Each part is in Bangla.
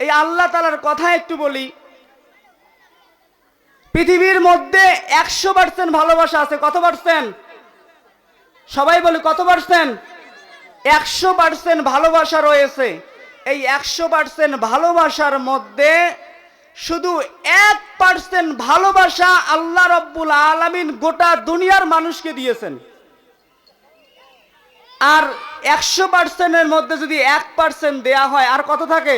এই আল্লাহ তালার কথা একটু বলি। পৃথিবীর মধ্যে একশো পার্সেন্ট ভালোবাসা আছে। কত পার্সেন্ট সবাই বলে কত পার্সেন্ট একশো পার্সেন্ট ভালোবাসা রয়েছে। এই একশো পার্সেন্ট ভালোবাসার মধ্যে শুধু এক পার্সেন্ট ভালোবাসা আল্লাহ রব্বুল আলমিন গোটা দুনিয়ার মানুষকে দিয়েছেন। আর একশো পার্সেন্টের মধ্যে যদি এক পার্সেন্ট দেয়া হয়, আর কত থাকে?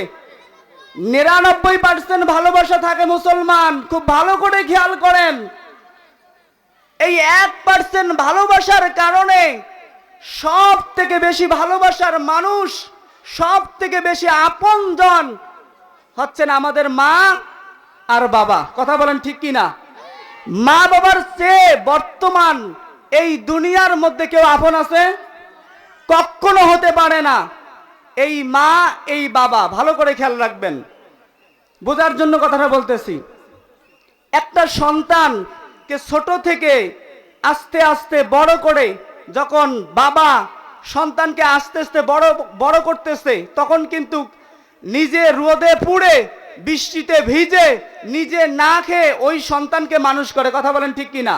নিরানব্বই পার্সেন্ট ভালোবাসা থাকে মুসলমান। খুব ভালো করে খেয়াল করেন। এই এক পার্সেন্ট ভালোবাসার কারণে সব থেকে বেশি ভালোবাসার মানুষ সব থেকে বেশি আপনজন হচ্ছেন আমাদের মা আর বাবা। কথা বলেন ঠিক কি না মা বাবার চেয়ে বর্তমান এই দুনিয়ার মধ্যে কেউ আপন আছে? কখনো হতে পারে না। এই মা, এই বাবা, ভালো করে খেয়াল রাখবেন। বোঝার জন্য কথাটা বলতেছি। একটা সন্তানকে ছোট থেকে আস্তে আস্তে বড় করে যখন বাবা সন্তানকে আস্তে আস্তে বড় বড় করতেছে, তখন কিন্তু নিজে রোদে পুড়ে, বৃষ্টিতে ভিজে নিজে না খেয়ে ওই সন্তানকে মানুষ করে। কথা বলেন ঠিক কি না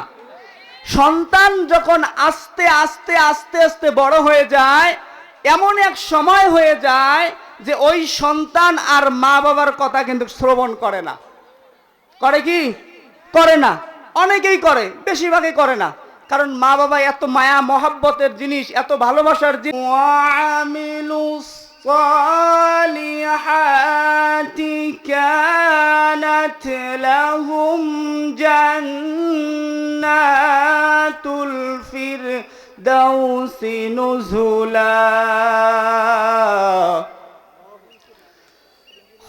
সন্তান যখন আস্তে আস্তে আস্তে আস্তে বড় হয়ে যায় এমন এক সময় হয়ে যায় যে ওই সন্তান আর মা বাবার কথা কিন্তু শ্রবণ করে না করে কি করে না অনেকেই করে বেশিরভাগই করে না কারণ মা বাবা এত মায়া মহাব্বতের জিনিস এত ভালোবাসার জিনিস الصالحات كانت لهم جنات الفردوس نزلا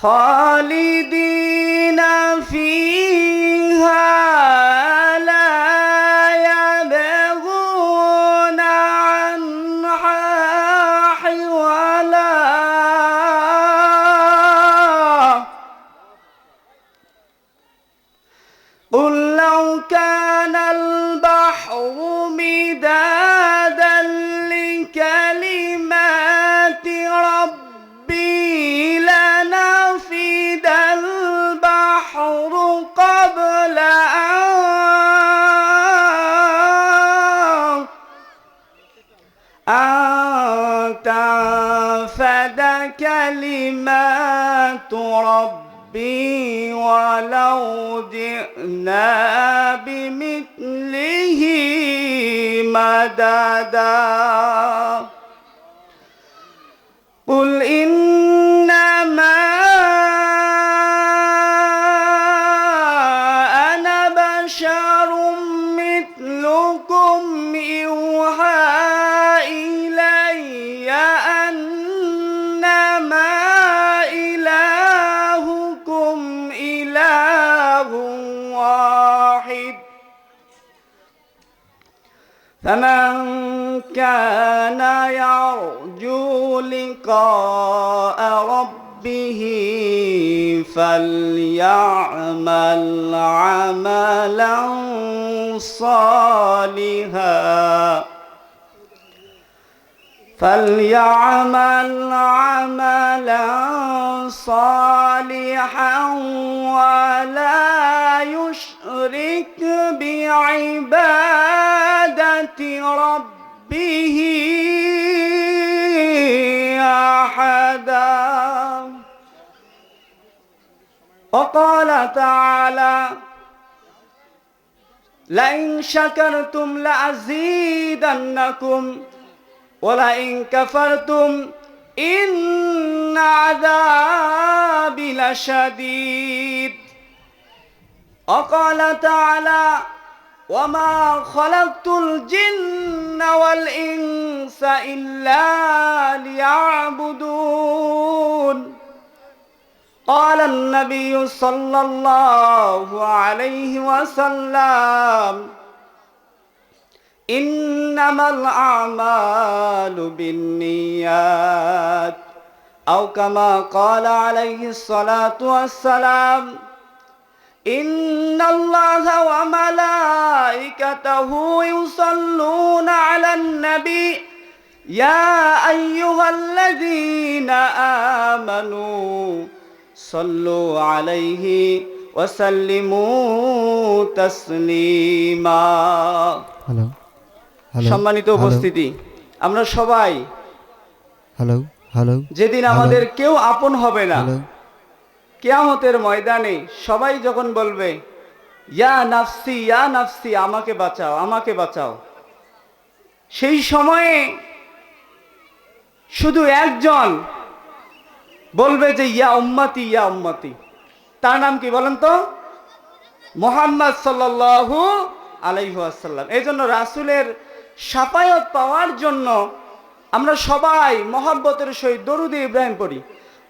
خالدين فيها كلمات ربي ولو جئنا بمثله مددا. فمن كان يرجو لقاء ربه فليعمل عملا صالحا. فليعمل عملا صالحا ولا يشرك بعبادة ربه أحدا وقال تعالى لئن شكرتم لأزيدنكم ولئن كفرتم إن عذابي لشديد وقال تعالى وما خلقت الجن والإنس إلا ليعبدون قال النبي صلى الله عليه وسلم إنما الأعمال بالنيات أو كما قال عليه الصلاة والسلام إن الله وملائكته يصلون على النبي يا أيها الذين آمنوا صلوا عليه وسلموا تسليما হ্যালো হ্যালো সম্মানিত হ্যালো, উপস্থিতি আমরা সবাই হ্যালো হ্যালো যেদিন হ্যালো, আমাদের কেউ আপন হবে না হ্যালো কেয়ামতের ময়দানে সবাই যখন বলবে, ইয়া নাফসি ইয়া নাফসি, আমাকে বাঁচাও আমাকে বাঁচাও। সেই সময়ে শুধু একজন বলবে যে, ইয়া উম্মতি ইয়া উম্মতি। তার নাম কি বলেন তো? মোহাম্মদ সাল্লাল্লাহু আলাইহি আসাল্লাম এই জন্য রাসুলের সাফায়ত পাওয়ার জন্য আমরা সবাই মহাব্বতের সহিত দরুদে ইব্রাহিম পড়ি।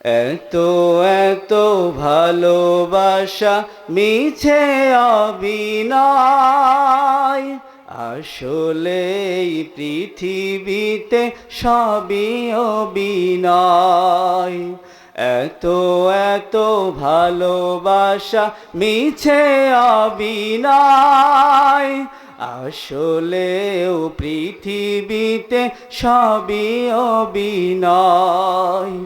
এত এত ভালোবাসা মিছে অবিনয় আসলে পৃথিবীতে সবই অবিনয় এত এত ভালোবাসা মিছে অবিনয় আসলেও পৃথিবীতে সবই অবিনয়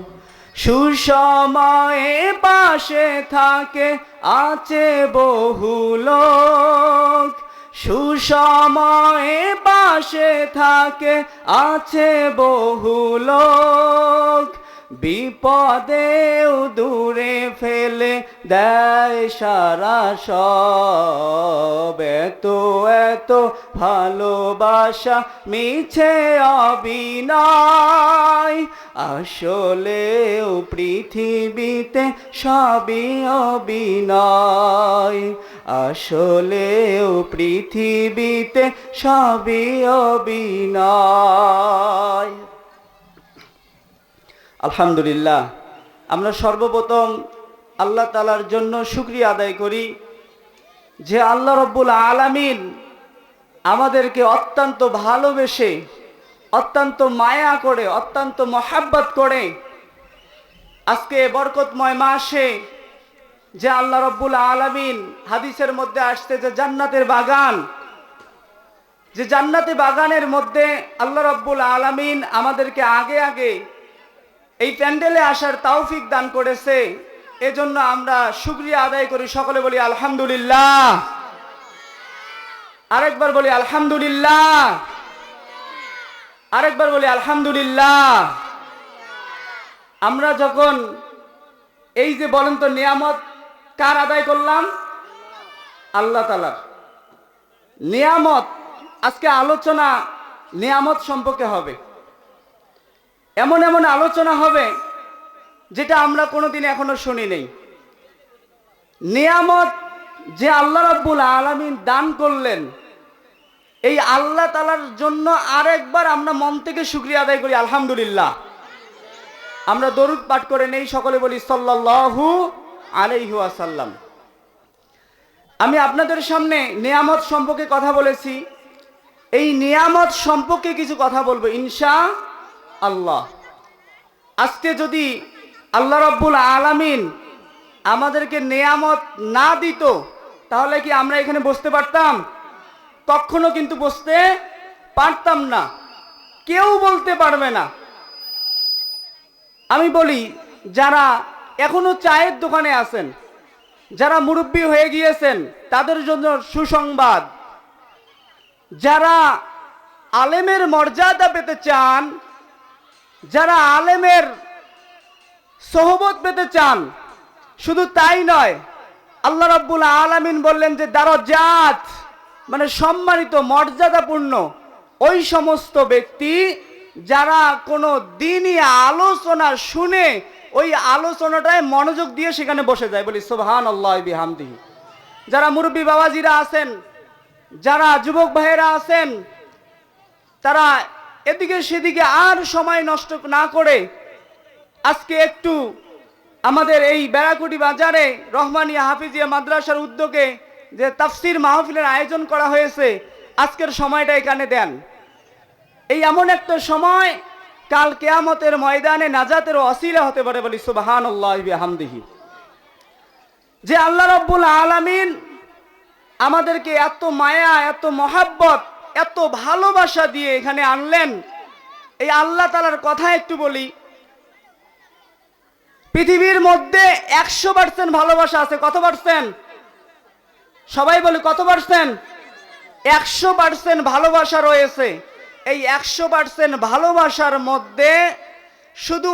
সুসময়ে পাশে থাকে আছে বহু লোক। সুসময়ে পাশে থাকে আছে বহু লোক। বিপদেও দূরে ফেলে দেয় সারা সব। এত এত ভালোবাসা মিছে অবিনয়। আসলেও পৃথিবীতে সবই অবিনয়। আসলেও পৃথিবীতে সবই অবিনয়। আলহামদুলিল্লাহ। আমরা সর্বপ্রথম আল্লাহ তালার জন্য শুক্রিয়া আদায় করি যে আল্লাহ রব্বুল আলামিন আমাদেরকে অত্যন্ত ভালোবেসে, অত্যন্ত মায়া করে, অত্যন্ত মহাব্বত করে আজকে বরকতময় মাসে যে আল্লাহ রব্বুল আলামিন হাদিসের মধ্যে আসতে যে জান্নাতের বাগান, যে জান্নাতে বাগানের মধ্যে আল্লাহ রব্বুল আলামিন আমাদেরকে আগে আগে এই প্যান্ডেলে আসার তাওফিক দান করেছে। এজন্য আমরা শুক্রিয়া আদায় করি। সকলে বলি আলহামদুলিল্লাহ। আরেকবার বলি আলহামদুলিল্লাহ। আরেকবার বলি আলহামদুলিল্লাহ। আমরা যখন এই যে বলেন তো নিয়ামত কার আদায় করলাম? আল্লাহ তালার নিয়ামত, আজকে আলোচনা নিয়ামত সম্পর্কে হবে। এমন এমন আলোচনা হবে যেটা আমরা কোনোদিন এখনও শুনি নেই। নিয়ামত যে আল্লাহ রাব্বুল আলামিন দান করলেন, এই আল্লাহ তালার জন্য আরেকবার আমরা মন থেকে শুক্রিয়া আদায় করি, আলহামদুলিল্লাহ। আমরা দরুদ পাঠ করে নেই, সকলে বলি সাল্লাল্লাহু আলাইহু আসাল্লাম আমি আপনাদের সামনে নিয়ামত সম্পর্কে কথা বলেছি। এই নিয়ামত সম্পর্কে কিছু কথা বলব, ইনশা আল্লাহ। আজকে যদি আল্লাহ রব্বুল আলামিন আমাদেরকে নেয়ামত না দিত, তাহলে কি আমরা এখানে বসতে পারতাম? কখনো কিন্তু বসতে পারতাম না। কেউ বলতে পারবে না। আমি বলি, যারা এখনও চায়ের দোকানে আছেন, যারা মুরব্বী হয়ে গিয়েছেন, তাদের জন্য সুসংবাদ। যারা আলেমের মর্যাদা পেতে চান যারা আলেমের সহবত পেতে চান, শুধু তাই নয়, আল্লাহ রাব্বুল আলামিন বললেন যে দারজাত মানে সম্মানিত, মর্যাদাপূর্ণ ওই সমস্ত ব্যক্তি যারা কোনো দিনই আলোচনা শুনে ওই আলোচনাটায় মনোযোগ দিয়ে সেখানে বসে যায়। বলি সোহান আল্লাহ বিহামদিহি। যারা মুরব্বী বাবাজিরা আছেন, যারা যুবক ভাইয়েরা আছেন, তারা এদিকে সেদিকে আর সময় নষ্ট না করে আজকে একটু আমাদের এই বেড়াকুটি বাজারে রহমানিয়া হাফিজিয়া মাদ্রাসার উদ্যোগে যে তাফসির মাহফিলের আয়োজন করা হয়েছে, আজকের সময়টা এখানে দেন। এই এমন একটা সময়, কাল কেয়ামতের ময়দানে নাজাতের অসিলা হতে পারে বলি সুবাহান হামদিহি যে আল্লাহ রব্বুল আলামিন আমাদেরকে এত মায়া, এত মহাব্বত এত ভালোবাসা দিয়ে এখানে আনলেন। এই আল্লাহ তালার কথা একটু বলি। পৃথিবীর মধ্যে একশো পার্সেন্ট ভালোবাসা আছে। কত পার্সেন্ট সবাই বলে কত পার্সেন্ট একশো পার্সেন্ট ভালোবাসা রয়েছে। এই একশো পার্সেন্ট ভালোবাসার মধ্যে শুধু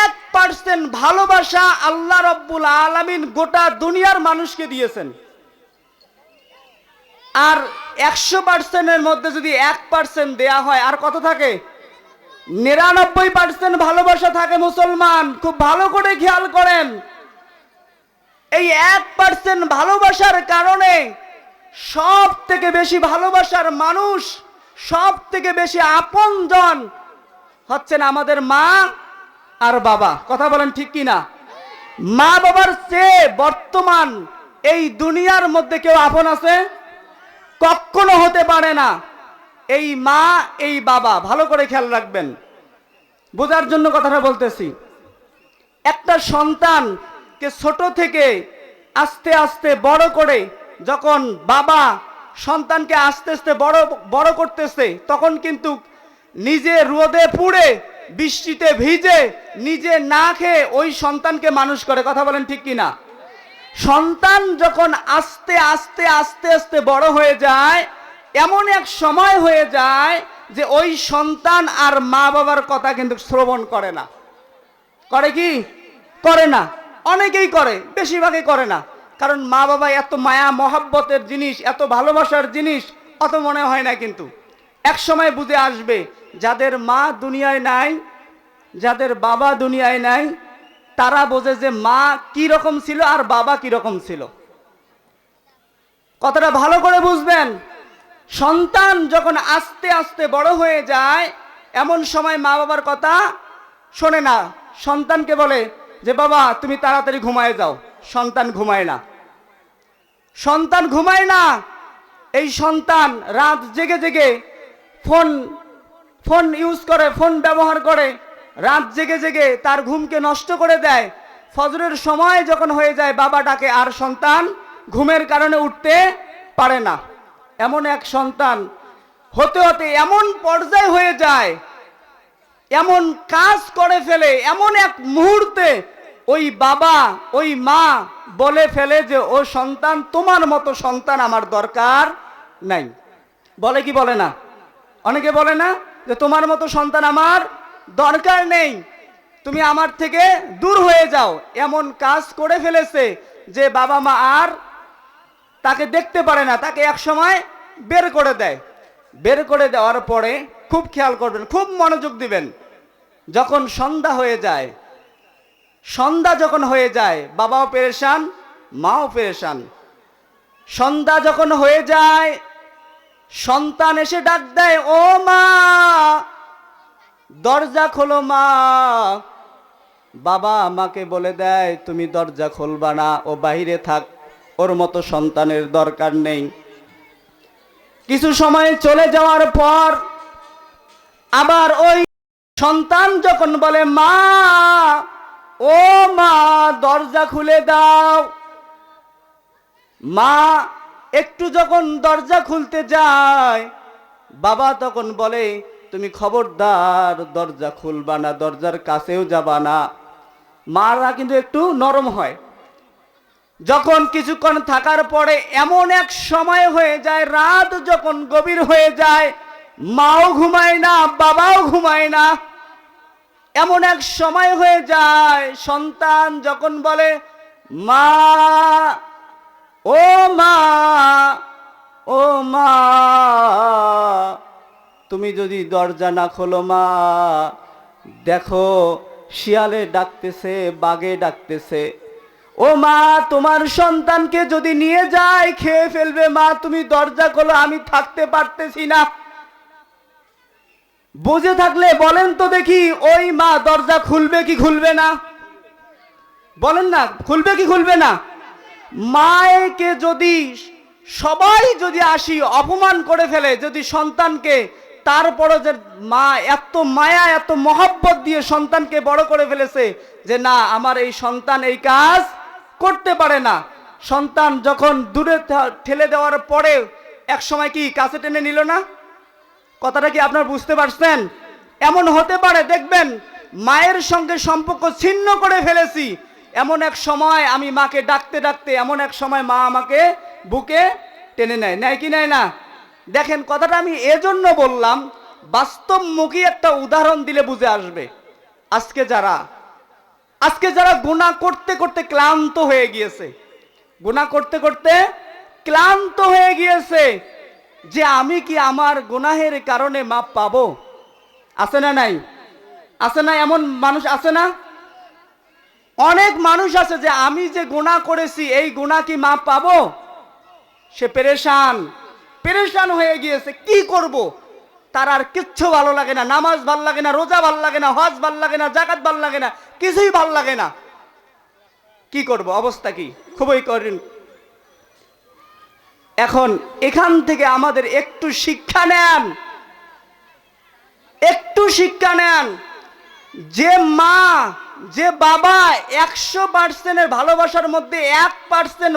এক পার্সেন্ট ভালোবাসা আল্লাহ রব্বুল আলামিন গোটা দুনিয়ার মানুষকে দিয়েছেন। আর একশো পার্সেন্টের মধ্যে যদি এক পার্সেন্ট দেয়া হয়, আর কত থাকে? নিরানব্বই পার্সেন্ট ভালোবাসা থাকে মুসলমান। খুব ভালো করে খেয়াল করেন। এই এক পার্সেন্ট ভালোবাসার কারণে সব থেকে বেশি ভালোবাসার মানুষ সব থেকে বেশি আপনজন হচ্ছেন আমাদের মা আর বাবা। কথা বলেন ঠিক কি না মা বাবার চেয়ে বর্তমান এই দুনিয়ার মধ্যে কেউ আপন আছে? কখনো হতে পারে না। এই মা, এই বাবা, ভালো করে খেয়াল রাখবেন। বোঝার জন্য কথাটা বলতেছি। একটা সন্তানকে ছোট থেকে আস্তে আস্তে বড় করে যখন বাবা সন্তানকে আস্তে আস্তে বড় বড় করতেছে, তখন কিন্তু নিজে রোদে পুড়ে, বৃষ্টিতে ভিজে নিজে না খেয়ে ওই সন্তানকে মানুষ করে। কথা বলেন ঠিক কি না সন্তান যখন আস্তে আস্তে আস্তে আস্তে বড় হয়ে যায়, এমন এক সময় হয়ে যায় যে ওই সন্তান আর মা বাবার কথা কিন্তু শ্রবণ করে না। করে কি? করে না। অনেকেই করে, বেশিরভাগই করে না। কারণ মা বাবা এত মায়া, মহাব্বতের জিনিস, এত ভালোবাসার জিনিস, অত মনে হয় না কিন্তু। এক সময় বুঝে আসবে, যাদের মা দুনিয়ায় নাই, যাদের বাবা দুনিয়ায় নাই তারা বোঝে যে মা কি রকম ছিল আর বাবা কি রকম ছিল। কথাটা ভালো করে বুঝবেন। সন্তান যখন আস্তে আস্তে বড় হয়ে যায়, এমন সময় মা বাবার কথা শোনে না। সন্তানকে বলে যে, বাবা, তুমি তাড়াতাড়ি ঘুমায় যাও। সন্তান ঘুমায় না। সন্তান ঘুমায় না। এই সন্তান রাত জেগে জেগে ফোন ফোন ইউজ করে, ফোন ব্যবহার করে। রাত জেগে জেগে তার ঘুমকে নষ্ট করে দেয়। ফজরের সময় যখন হয়ে যায় বাবাটাকে আর সন্তান? ঘুমের কারণে উঠতে পারে না। এমন এক সন্তান হতে হতে এমন পর্যায়ে হয়ে যায়, এমন কাজ করে ফেলে, এমন এক মুহূর্তে ওই বাবা, ওই মা বলে ফেলে যে, ও সন্তান, তোমার মতো সন্তান আমার দরকার নাই। বলে কি বলে না? অনেকে বলে না যে, তোমার মতো সন্তান আমার দরকার নেই। তুমি আমার থেকে দূর হয়ে যাও। এমন কাজ করে ফেলেছে যে বাবা মা আর তাকে দেখতে পারে না। তাকে এক সময় বের করে দেয়। বের করে দেওয়ার পরে খুব খেয়াল করবেন, খুব মনোযোগ দিবেন। যখন সন্ধ্যা হয়ে যায়, সন্ধ্যা যখন হয়ে যায়, বাবাও পেরেশান, মাও পেরেশান। সন্ধ্যা যখন হয়ে যায়, সন্তান এসে ডাক দেয়, ও মা দরজা খোলো মা। বাবা আমাকে বলে দেয়, তুমি দরজা খুলবা না, ও বাইরে থাক, ওর মতো সন্তানের দরকার নেই। কিছু সময় চলে যাওয়ার পর আবার ওই সন্তান যখন বলে, মা, ও মা, দরজা খুলে দাও। মা একটু যখন দরজা খুলতে যায়, বাবা তখন বলে তুমি খবরদার, দরজা খুলবা না, দরজার কাছেও যাবা না। মারা কিন্তু একটু নরম হয়। যখন কিছুক্ষণ থাকার পরে এমন এক সময় হয়ে যায়, রাত যখন গভীর হয়ে যায়, মাও ঘুমায় না, বাবাও ঘুমায় না। এমন এক সময় হয়ে যায়, সন্তান যখন বলে, মা, ও মা ও মা তুমি যদি দরজা না খোলো মা, দেখো শিয়ালে ডাকতেছে বাগে ডাকতেছে। ও মা, তোমার সন্তানকে যদি নিয়ে যায়, খেয়ে ফেলবে মা, তুমি দরজা খোলো, আমি থাকতে পারতেছি না। বুঝে থাকলে বলেন তো দেখি, ওই মা দরজা খুলবে কি খুলবে না? বলেন না, খুলবে কি খুলবে না? মায়েকে যদি, সবাই যদি আসি, অপমান করে ফেলে, যদি সন্তানকে তারপরও যে মা এত মায়া, এত মহব্বত দিয়ে সন্তানকে বড় করে ফেলেছে যে না, আমার এই সন্তান এই কাজ করতে পারে না। সন্তান যখন দূরে ঠেলে দেওয়ার পরে এক সময় কি কাছে টেনে নিল না? কথাটা কি আপনার বুঝতে পারছেন? এমন হতে পারে, দেখবেন, মায়ের সঙ্গে সম্পর্ক ছিন্ন করে ফেলেছি। এমন এক সময় আমি মাকে ডাকতে ডাকতে, এমন এক সময় মা আমাকে বুকে টেনে নেয়। নেয় কি, নেয় না? দেখেন, কথাটা আমি এজন্য বললাম, বাস্তবমুখী একটা উদাহরণ দিলে বুঝে আসবে। আজকে যারা আজকে যারা গুণা করতে করতে ক্লান্ত হয়ে গিয়েছে গুণা করতে করতে ক্লান্ত হয়ে গিয়েছে, যে আমি কি আমার গুনাহের কারণে মাপ পাবো? আছে না নাই? আছে না এমন মানুষ আছে না? অনেক মানুষ আছে যে আমি যে গুণা করেছি, এই গুণা কি মাপ পাবো? সে পেরেশান। পেরেশান হয়ে গিয়েছে, কি করব? তার আর কিচ্ছু ভালো লাগে না, নামাজ ভালো লাগে না, রোজা ভালো লাগে না, হজ ভালো লাগে না, জাকাত ভালো লাগে না, কিছুই ভালো লাগে না। কি করব? অবস্থা কি? খুবই কঠিন। এখন এখান থেকে আমাদের একটু শিক্ষা নেন। একটু শিক্ষা নেন। যে মা, যে বাবা একশো পার্সেন্টের ভালোবাসার মধ্যে এক পার্সেন্ট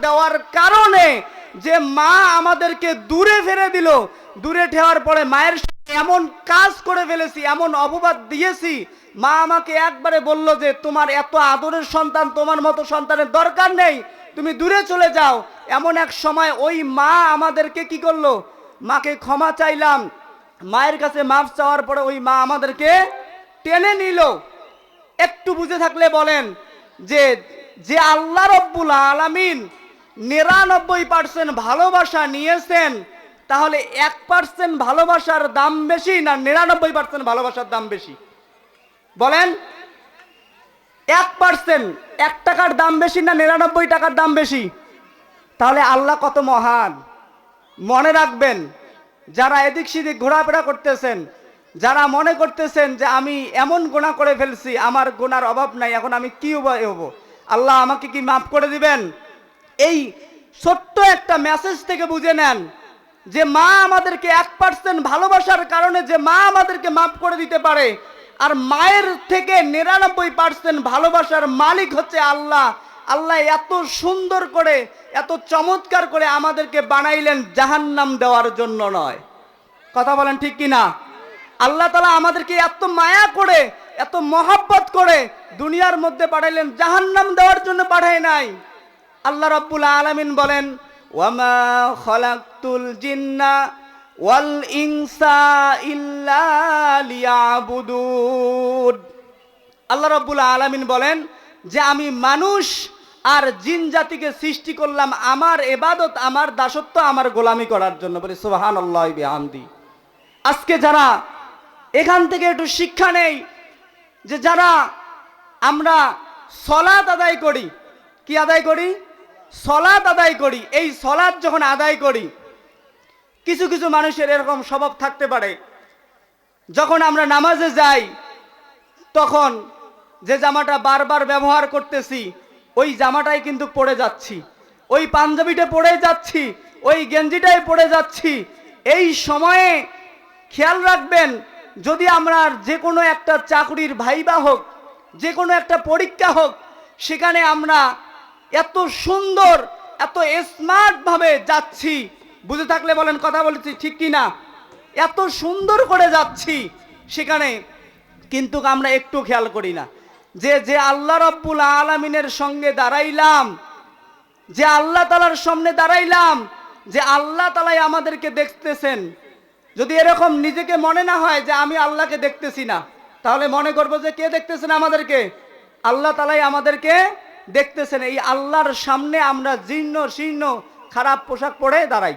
দেওয়ার কারণে যে মা আমাদেরকে দূরে ফেলে দিল, দূরে ঠেওয়ার পরে মায়ের এমন কাজ করে ফেলেছি, এমন অপবাদ দিয়েছি। মা আমাকে একবারে বলল যে, তোমার এত আদরের সন্তান, তোমার মতো সন্তানের দরকার নেই, তুমি দূরে চলে যাও। এমন এক সময় ওই মা আমাদেরকে কি করল? মাকে ক্ষমা চাইলাম। মায়ের কাছে মাফ চাওয়ার পরে ওই মা আমাদেরকে টেনে নিল। একটু বুঝে থাকলে বলেন যে যে আল্লাহ রব্বুল আলামিন নিরানব্বই পার্সেন্ট ভালোবাসা নিয়েছেন, তাহলে এক পার্সেন্ট ভালোবাসার দাম বেশি না নিরানব্বই পার্সেন্ট ভালোবাসার দাম বেশি? বলেন, এক পার্সেন্ট এক টাকার দাম বেশি না নিরানব্বই টাকার দাম বেশি? তাহলে আল্লাহ কত মহান। মনে রাখবেন, যারা এদিক সেদিক ঘোরাফেরা করতেছেন, যারা মনে করতেছেন যে আমি এমন গোনা করে ফেলছি, আমার গোনার অভাব নাই, এখন আমি কি উপায় হব? আল্লাহ আমাকে কি মাফ করে দিবেন? এই ছোট্ট একটা মেসেজ থেকে বুঝে নেন যে মা আমাদেরকে এক পার্সেন্ট ভালোবাসার কারণে যে মা আমাদেরকে মাফ করে দিতে পারে। আর মায়ের থেকে নিরানব্বই পার্সেন্ট ভালোবাসার মালিক হচ্ছে আল্লাহ। আল্লাহ এত সুন্দর করে, এত চমৎকার করে আমাদেরকে বানাইলেন জাহান্নাম দেওয়ার জন্য নয়। কথা বলেন ঠিক কি না আল্লাহ তালা আমাদেরকে এত মায়া করে, এত মহাব্বত করে দুনিয়ার মধ্যে পাঠাইলেন, জাহান্নাম দেওয়ার জন্য পাঠায় নাই। আল্লাহ রাব্বুল আলামিন বলেন, ওয়ামা খলাকতুল জিন্না ওয়াল ইনসা ইল্লা লিয়াবুদুন। আল্লাহ রাব্বুল আলামিন বলেন, যে আমি মানুষ আর জিন জাতিকে সৃষ্টি করলাম, আমার এবাদত, আমার দাসত্ব, আমার গোলামি করার জন্য। বলে সুবাহান আল্লাহ বিহামদি। আজকে যারা এখান থেকে একটু শিক্ষা নেই, যে যারা আমরা সলাৎ আদায় করি, কি আদায় করি? সলাৎ আদায় করি। এই সলাৎ যখন আদায় করি, কিছু কিছু মানুষের এরকম স্বভাব থাকতে পারে। যখন আমরা নামাজে যাই, তখন যে জামাটা বারবার ব্যবহার করতেছি, ওই জামাটাই কিন্তু পরে যাচ্ছি। ওই পাঞ্জাবিটা পরে যাচ্ছি, ওই গেঞ্জিটাই পরে যাচ্ছি। এই সময়ে খেয়াল রাখবেন, যদি আমরা যে কোনো একটা চাকরির ভাইবা হোক, যে কোনো একটা পরীক্ষা হোক, সেখানে আমরা এত সুন্দর, এত স্মার্টভাবে যাচ্ছি। বুঝে থাকলে বলেন কথা বলেছি, ঠিক কি না এত সুন্দর করে যাচ্ছি সেখানে, কিন্তু আমরা একটু খেয়াল করি না। যে যে আল্লাহ রব্বুল আলমিনের সঙ্গে দাঁড়াইলাম, যে আল্লাহ তালার সামনে দাঁড়াইলাম, যে আল্লাহ তালাই আমাদেরকে দেখতেছেন, যদি এরকম নিজেকে মনে না হয় যে আমি আল্লাহকে দেখতেছি না, তাহলে মনে করব যে কে দেখতেছেন আমাদেরকে? আল্লাহ তালাই আমাদেরকে দেখতেছেন, এই আল্লাহর সামনে আমরা জীর্ণ, শীর্ণ, খারাপ পোশাক পরে দাঁড়াই।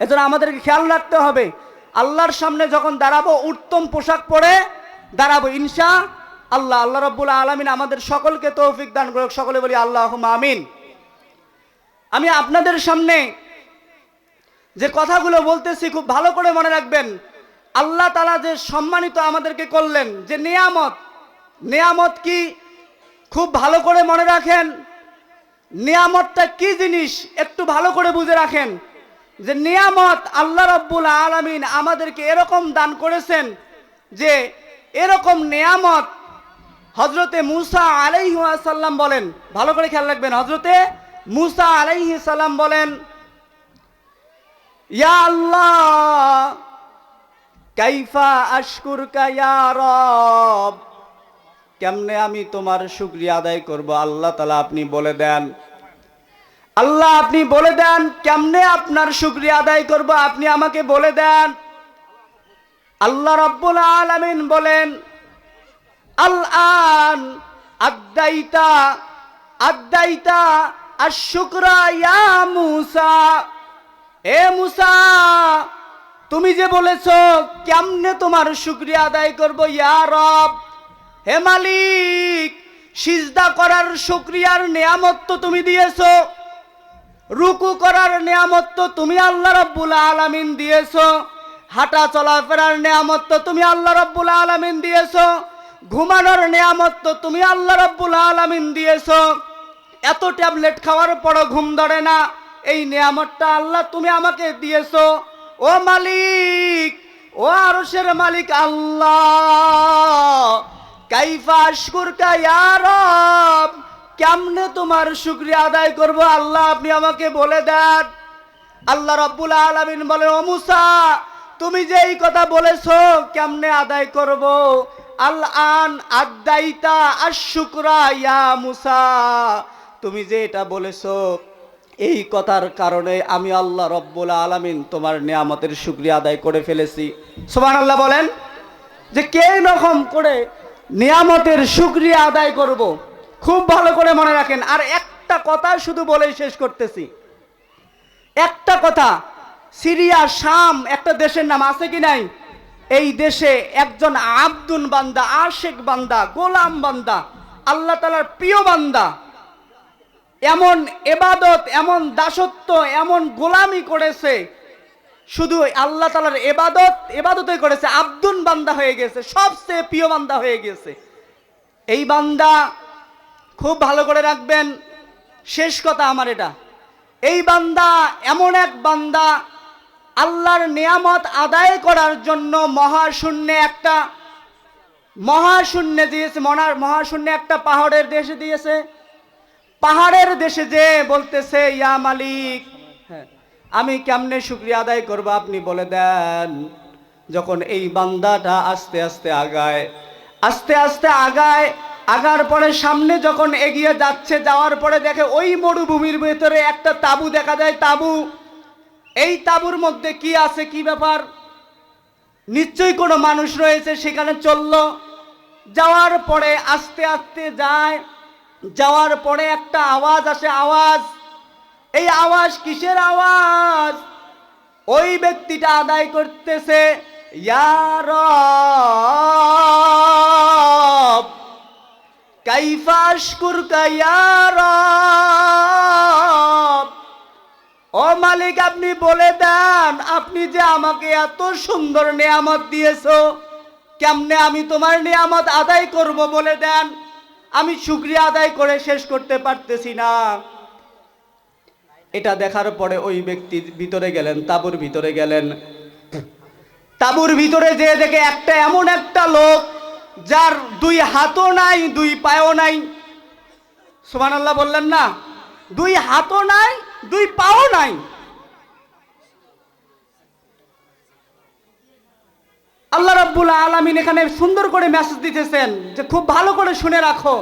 এজন্য আমাদেরকে খেয়াল রাখতে হবে, আল্লাহর সামনে যখন দাঁড়াবো, উত্তম পোশাক পরে দাঁড়াবো, ইনশা আল্লাহ আল্লাহ রব্বুল আলমিন আমাদের সকলকে তৌফিক দান করুক। সকলে বলি আল্লাহ আমিন। আমি আপনাদের সামনে যে কথাগুলো বলতেছি, খুব ভালো করে মনে রাখবেন। আল্লাহ তালা যে সম্মানিত আমাদেরকে করলেন, যে নিয়ামত নিয়ামত কি? খুব ভালো করে মনে রাখেন, নিয়ামতটা কি জিনিস একটু ভালো করে বুঝে রাখেন, যে নিয়ামত আল্লাহ রব্বুল আলমিন আমাদেরকে এরকম দান করেছেন যে এরকম নিয়ামত হজরতে মুসা আলাইহি সাল্লাম বলেন, ভালো করে খেয়াল রাখবেন হজরতে মুসা আলাইহি সাল্লাম বলেন, ইয়া আল্লাহ, কাইফা আশকুরকা ইয়া রব? কেমনে আমি তোমার শুক্রিয়া আদায় করব? আল্লাহ তালা আপনি বলে দেন। আল্লাহ আপনি বলে দেন, কেমনে আপনার শুক্রিয়া আদায় করব? আপনি আমাকে বলে দেন। আল্লাহ রব্বুল আলামিন বলেন আল আন আদাইতা আদাইতা আশুকরা মুসা। এ মুসা, তুমি যে বলেছ, কেমনে তোমার শুক্রিয়া আদায় করব? ইয়া রব হে মালিক, সিজদা করার শুক্রিয়ার নিয়ামত তো তুমি দিয়েছ। রুকু করার নিয়ামত তো তুমি আল্লাহ রব্বুল আলামিন দিয়েছ। হাঁটা চলাফেরার নিয়ামত তো তুমি আল্লাহ রব্বুল আলামিন দিয়েছ। ঘুমানোর নিয়ামত তো তুমি আল্লাহ রব্বুল আলামিন দিয়েছ। এত ট্যাবলেট খাওয়ার পরও ঘুম ধরে না। এই নিয়ামতটা আল্লাহ তুমি আমাকে দিয়েছ। ও মালিক, ও আরশের মালিক আল্লাহ। কাইফা আশকুরকা ইয়া রব, কেমনে তোমার শুক্রিয়া আদায় করব? আল্লাহ, আপনি আমাকে বলে দেন। আল্লাহ রব্বুল আলামিন বলে ও মুসা, তুমি যে এই কথা বলেছ, কেমনে আদায় করব? আল আন আদাইতা আশুকরা ইয়া মুসা, তুমি যে এটা বলেছ, এই কথার কারণে আমি আল্লাহ রব্বুল আলামিন তোমার নিয়ামতের শুক্রিয়া আদায় করে ফেলেছি। সুবহানাল্লাহ বলেন যে কে রকম করে নিয়ামতের শুক্রিয়া আদায় করব। খুব ভালো করে মনে রাখেন। আর একটা কথা শুধু বলেই শেষ করতেছি। একটা কথা, সিরিয়া, শাম একটা দেশের নাম আছে কি নাই? এই দেশে একজন আব্দুন বান্দা, আশেক বান্দা, গোলাম বান্দা, আল্লাহ তালার প্রিয় বান্দা, এমন এবাদত, এমন দাসত্ব, এমন গোলামি করেছে শুধু আল্লাহ তালার এবাদত এবাদতে করেছে। আব্দুন বান্দা হয়ে গেছে, সবচেয়ে প্রিয় বান্দা হয়ে গেছে। এই বান্দা খুব ভালো করে রাখবেন। শেষ কথা আমার এটা। এই বান্দা এমন এক বান্দা, আল্লাহর নিয়ামত আদায় করার জন্য মহাশূন্যে একটা, মহাশূন্যে দিয়েছে, মনার, মহাশূন্যে একটা পাহাড়ের দেশে দিয়েছে। পাহাড়ের দেশে যে বলতেছে, ইয়া মালিক আমি কেমনে শুক্রিয়া আদায় করব আপনি বলে দেন। যখন এই বান্দাটা আস্তে আস্তে আগায়, আস্তে আস্তে আগায়, আগার পরে সামনে যখন এগিয়ে যাচ্ছে, যাওয়ার পরে দেখে ওই মরুভূমির ভেতরে একটা তাবু দেখা যায়। তাবু, এই তাবুর মধ্যে কি আছে, কি ব্যাপার? নিশ্চয়ই কোনো মানুষ রয়েছে, সেখানে চলল। যাওয়ার পরে আস্তে আস্তে যায়, যাওয়ার পরে একটা আওয়াজ আসে, আওয়াজ এই আওয়াজ কিসের আওয়াজ? ওই ব্যক্তিটা আদায় করতেছে ইয়ার কাইফাস ও মালিক, আপনি বলে দেন, আপনি যে আমাকে এত সুন্দর নিয়ামত দিয়েছ, কেমনে আমি তোমার নিয়ামত আদায় করব বলে দেন? আমি শুক্রিয়া আদায় করে শেষ করতে পারতেছি না। এটা দেখার পরে ওই ব্যক্তি ভিতরে গেলেন, তাবুর ভিতরে গেলেন। তাবুর ভিতরে যে দেখে একটা এমন একটা লোক, যার দুই হাতও নাই, দুই পায়ও নাই। সুবহানাল্লাহ বললেন না, দুই হাতও নাই, দুই পাও নাই। আল্লাহ রাব্বুল আলামিন এখানে সুন্দর করে মেসেজ দিতেছেন, যে খুব ভালো করে শুনে রাখো,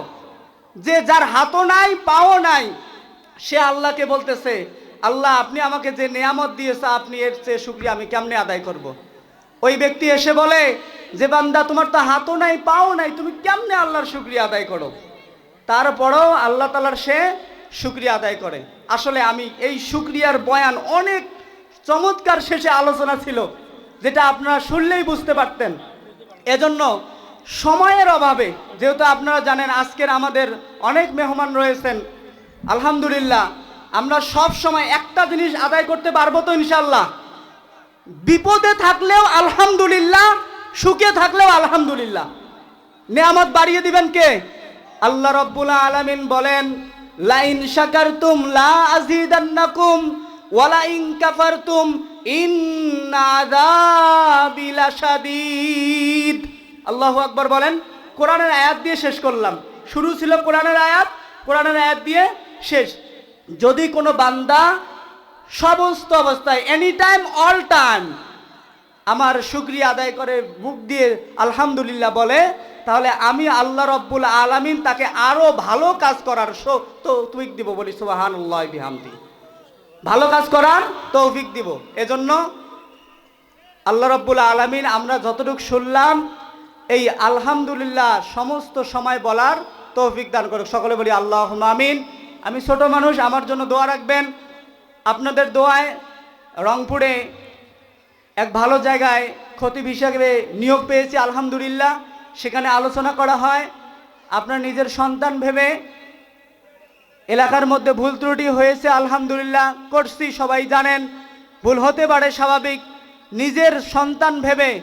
যে যার হাতও নাই, পাও নাই সে আল্লাহকে বলতেছে, আল্লাহ, আপনি আমাকে যে নিয়ামত দিয়েছে, আপনি এর চেয়ে শুক্রিয়া আমি কেমনে আদায় করব। ওই ব্যক্তি এসে বলে, যে বান্দা, তোমার তো হাতও নাই, পাও নাই, তুমি কেমনে আল্লাহর শুক্রিয়া আদায় করো? তারপরেও আল্লাহ তালার সে শুক্রিয়া আদায় করে। আসলে আমি এই শুক্রিয়ার বয়ান অনেক চমৎকার শেষে আলোচনা ছিল, যেটা আপনারা শুনলেই বুঝতে পারতেন। এজন্য সময়ের অভাবে, যেহেতু আপনারা জানেন আজকের আমাদের অনেক মেহমান রয়েছেন আলহামদুলিল্লাহ, আমরা সব সময় একটা জিনিস আদায় করতে পারব তো ইনশাল্লাহ বিপদে থাকলেও আলহামদুলিল্লাহ, সুখে থাকলেও আলহামদুলিল্লাহ। নিয়ামত বাড়িয়ে দিবেন কে? আল্লাহ রব্বুল আলামিন বলেন, লাইন শাকারতুম লা আযীদান্নাকুম ওয়ালা ইন কাফারতুম, ইন্না আযাবি লাশাদীদ। আল্লাহু আকবার বলেন, কোরআনের আয়াত দিয়ে শেষ করলাম। শুরু ছিল কোরআনের আয়াত কোরআনের আয়াত দিয়ে শেষ। যদি কোনো বান্দা সমস্ত অবস্থায় এনি টাইম অল টাইম আমার শুক্রিয়া আদায় করে বুক দিয়ে আলহামদুলিল্লাহ বলে, তাহলে আমি আল্লাহ রব্বুল আলামিন তাকে আরও ভালো কাজ করার তৌফিক দিব বলি সুবাহান বিহামদি। ভালো কাজ করার তৌফিক দিব। এজন্য আল্লাহ রব্বুল আলামিন আমরা যতটুকু শুনলাম, এই আলহামদুলিল্লাহ সমস্ত সময় বলার তৌফিক দান করুক। সকলে বলি আল্লাহ আমিন। আমি ছোট মানুষ, আমার জন্য দোয়া রাখবেন। আপনাদের দোয়ায় রংপুরে এক ভালো জায়গায় খতিব হিসাবে নিয়োগ পেয়েছি, আলহামদুলিল্লাহ। সেখানে আলোচনা করা হয়। আপনার নিজের সন্তান ভেবে এলাকার মধ্যে ভুল ত্রুটি হয়েছে, আলহামদুলিল্লাহ করছি, সবাই জানেন। ভুল হতে পারে, স্বাভাবিক। নিজের সন্তান ভেবে